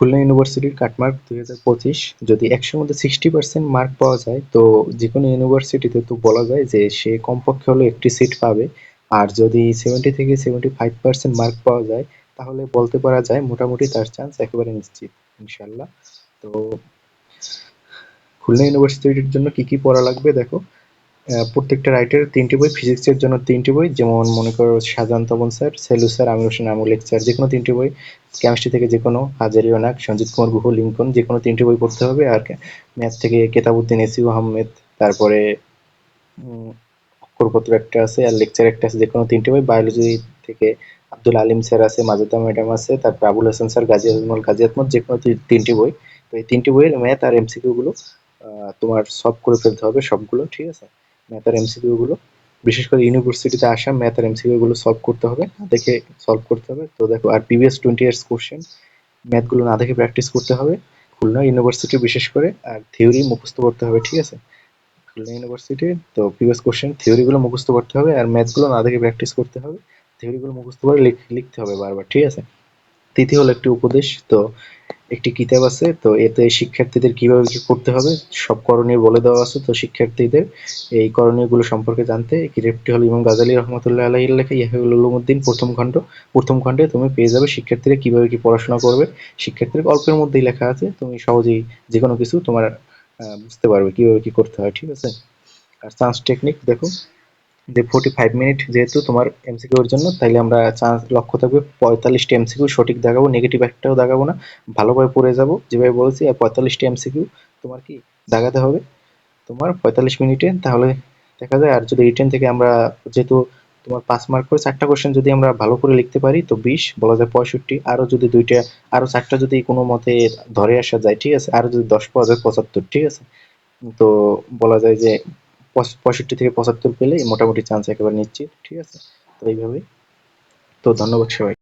খুলনা ইউনিভার্সিটির কাটমার্ক দুই হাজার পঁচিশ, যদি একশোর মধ্যে সিক্সটি পার্সেন্ট মার্ক পাওয়া যায়, তো যে কোনো ইউনিভার্সিটিতে তো বলা যায় যে সে কমপক্ষে হলো একটি সিট পাবে। আর যদি সেভেন্টি থেকে সেভেন্টি ফাইভ পার্সেন্ট মার্ক পাওয়া যায়, তাহলে বলতে পারা যায় মোটামুটি তার চান্স একেবারে নিশ্চিত ইনশাল্লাহ তো খুলনা ইউনিভার্সিটির জন্য কি কি পড়া লাগবে দেখো। প্রত্যেকটা রাইটের তিনটি বই ফিজিক্সের জন্য তিনটি বই, যেমন মনে করো Shahjahan Tapan sir, Selu sir, Amir Hossain Amul lecture যে কোনো তিনটি বই কেমিস্ট্রি থেকে যে কোনো হাজারি অনাক সঞ্জিত কুমার গুহ, লিঙ্কন যে কোনো তিনটি বই পড়তে হবে, আর ম্যাথ থেকে কেতাবুদ্দিন এসিউ আহমেদ, তারপরে অক্ষরপত্র একটা আছে, আর লেকচার একটা আছে যে কোনো তিনটি বই বায়োলজি থেকে আব্দুল আলিম স্যার আছে, মাজেদা ম্যাডাম আছে, তারপর আবুল হাসান স্যার, গাজী আজমল, গাজী আহমদ যে কোনো তিনটি বই। তো এই তিনটি বইয়ের ম্যাথ আর এমসিকিউগুলো তোমার সব করে ফেলতে হবে সবগুলো, ঠিক আছে? ম্যাথ আর এমসিকিউ গুলো। বিশেষ করে ইউনিভার্সিটিতে আসা ম্যাথ আর এমসিকিউ গুলো সলভ করতে হবে, না দেখে সলভ করতে হবে। তো দেখো, আর প্রিভিয়াস টোয়েন্টি ইয়ার্স কোশ্চেন ম্যাথগুলো না দেখে প্র্যাকটিস করতে হবে, খুলনা ইউনিভার্সিটি বিশেষ করে, আর থিওরি মুখস্থ করতে হবে, ঠিক আছে? খুলনা ইউনিভার্সিটি তো প্রিভিয়াস কোশ্চেন থিওরিগুলো মুখস্থ করতে হবে, আর ম্যাথগুলো না দেখে প্র্যাকটিস করতে হবে থিওরিগুলো মুখস্থ করে লিখ- লিখতে হবে বারবার, ঠিক আছে? তৃতীয় হলো একটি উপদেশ, তো একটি কিতাব আছে, তো এতে শিক্ষার্থীদের কীভাবে কি করতে হবে, সব করণীয় বলে দেওয়া আছে, তো শিক্ষার্থীদের এই করণীয়গুলো সম্পর্কে জানতে কিতাবটি হলো ইমাম গাজালী রহমতুল্লাহ আলাইহির লেখা ইয়াহুল উলুমুদ্দিন প্রথম খণ্ড, প্রথম খণ্ডে তুমি পেয়ে যাবে শিক্ষার্থীরা কীভাবে কি পড়াশোনা করবে, শিক্ষার্থীদের অল্পের মধ্যেই লেখা আছে, তুমি সহজেই যে কোনো কিছু তোমার বুঝতে পারবে কীভাবে কি করতে হয়, ঠিক আছে? আর চান্স টেকনিক দেখো যে ফোর্টি ফাইভ মিনিট যেহেতু তোমার এমসিকিউ এর জন্য, তাইলে আমরা চান্স লক্ষ্য থাকবে পঁয়তাল্লিশটি এমসিকিউ সঠিক দেখাবো নেগেটিভ একটাও দেখাবো না, ভালোভাবে পড়ে যাব। যেভাবে বলছি আর পঁয়তাল্লিশটি এমসিকিউ তোমার কি দেখাতে হবে? তোমার পঁয়তাল্লিশ মিনিটে, তাহলে দেখা যায়, আর যদি রিটেন থেকে আমরা যেহেতু তোমার পাঁচ মার্ক করে চারটা কোশ্চেন যদি আমরা ভালো করে লিখতে পারি, তো বিশ, বলা যায় পঁয়ষট্টি। আরও যদি দুইটা, আরও চারটা যদি কোনো মতে ধরে আসা যায়, ঠিক আছে? আরও যদি দশ পাওয়া যায়, পঁচাত্তর, ঠিক আছে? তো বলা যায় যে পঁয়ষট্টি থেকে পঁচাত্তর পেলে মোটামুটি চান্স একেবারে নিশ্চিত, ঠিক আছে? তো এইভাবেই। তো ধন্যবাদ সবাই